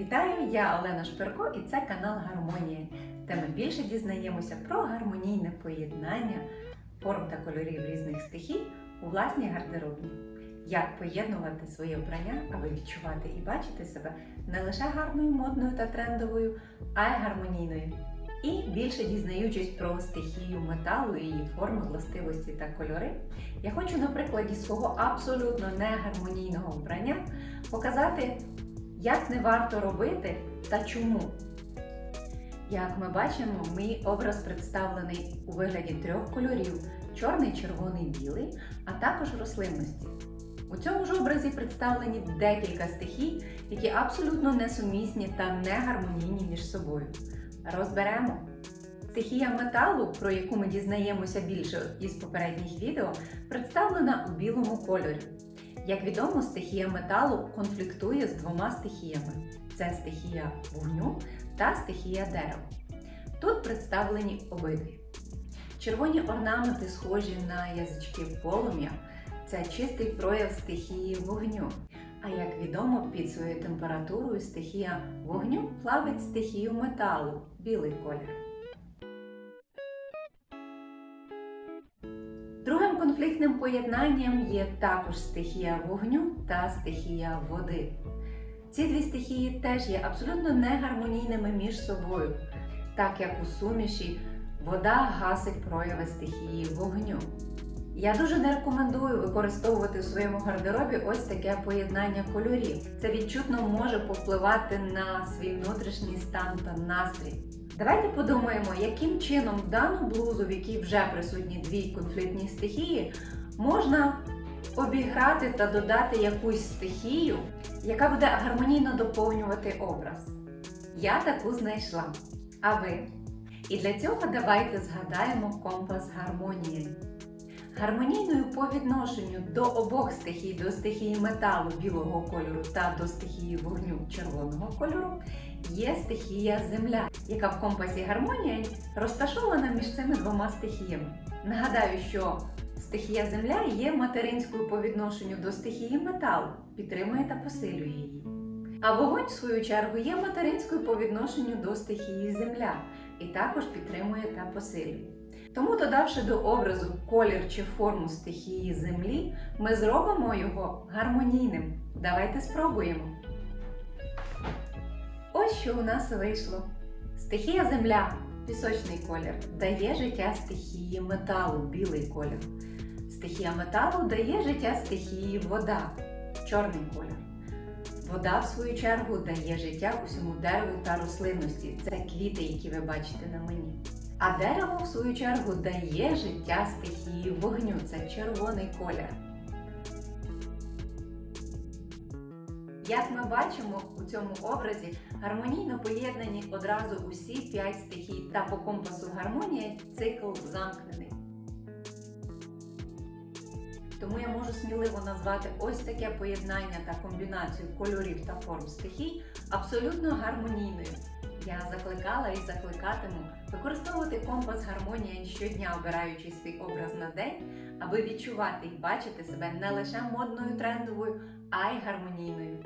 Вітаю, я Олена Шпирко і це канал Гармонія, де ми більше дізнаємося про гармонійне поєднання форм та кольорів різних стихій у власній гардеробні. Як поєднувати своє вбрання, аби відчувати і бачити себе не лише гарною, модною та трендовою, а й гармонійною. І більше дізнаючись про стихію металу, її форми, властивості та кольори, я хочу на прикладі свого абсолютно негармонійного вбрання показати, як не варто робити та чому. Як ми бачимо, мій образ представлений у вигляді трьох кольорів: чорний, червоний, білий, а також рослинності. У цьому ж образі представлені декілька стихій, які абсолютно несумісні та не гармонійні між собою. Розберемо. Стихія металу, про яку ми дізнаємося більше із попередніх відео, представлена у білому кольорі. Як відомо, стихія металу конфліктує з двома стихіями: це стихія вогню та стихія дерева. Тут представлені обидві. Червоні орнаменти схожі на язички полум'я, це чистий прояв стихії вогню. А як відомо, під своєю температурою стихія вогню плавить стихію металу білий колір. Конфліктним поєднанням є також стихія вогню та стихія води. Ці дві стихії теж є абсолютно негармонійними між собою, так як у суміші вода гасить прояви стихії вогню. Я дуже не рекомендую використовувати у своєму гардеробі ось таке поєднання кольорів. Це відчутно може повпливати на свій внутрішній стан та настрій. Давайте подумаємо, яким чином дану блузу, в якій вже присутні дві конфліктні стихії, можна обіграти та додати якусь стихію, яка буде гармонійно доповнювати образ. Я таку знайшла. А ви? І для цього давайте згадаємо компас гармонії. Гармонійною по відношенню до обох стихій, до стихії металу білого кольору та до стихії вогню червоного кольору, є стихія земля, яка в компасі гармонія розташована між цими двома стихіями. Нагадаю, що стихія земля є материнською по відношенню до стихії металу, підтримує та посилює її. А вогонь, в свою чергу, є материнською по відношенню до стихії земля і також підтримує та посилює. Тому, додавши до образу колір чи форму стихії землі, ми зробимо його гармонійним. Давайте спробуємо. Ось що у нас вийшло. Стихія земля, пісочний колір, дає життя стихії металу, білий колір. Стихія металу дає життя стихії вода, чорний колір. Вода, в свою чергу, дає життя усьому дереву та рослинності. Це квіти, які ви бачите на мені. А дерево, в свою чергу, дає життя стихії вогню. Це червоний колір. Як ми бачимо у цьому образі, гармонійно поєднані одразу усі п'ять стихій, та по компасу гармонія цикл замкнений. Тому я можу сміливо назвати ось таке поєднання та комбінацію кольорів та форм стихій абсолютно гармонійною. Я закликала і закликатиму використовувати компас гармонія щодня, обираючи свій образ на день, аби відчувати і бачити себе не лише модною трендовою, а й гармонійною.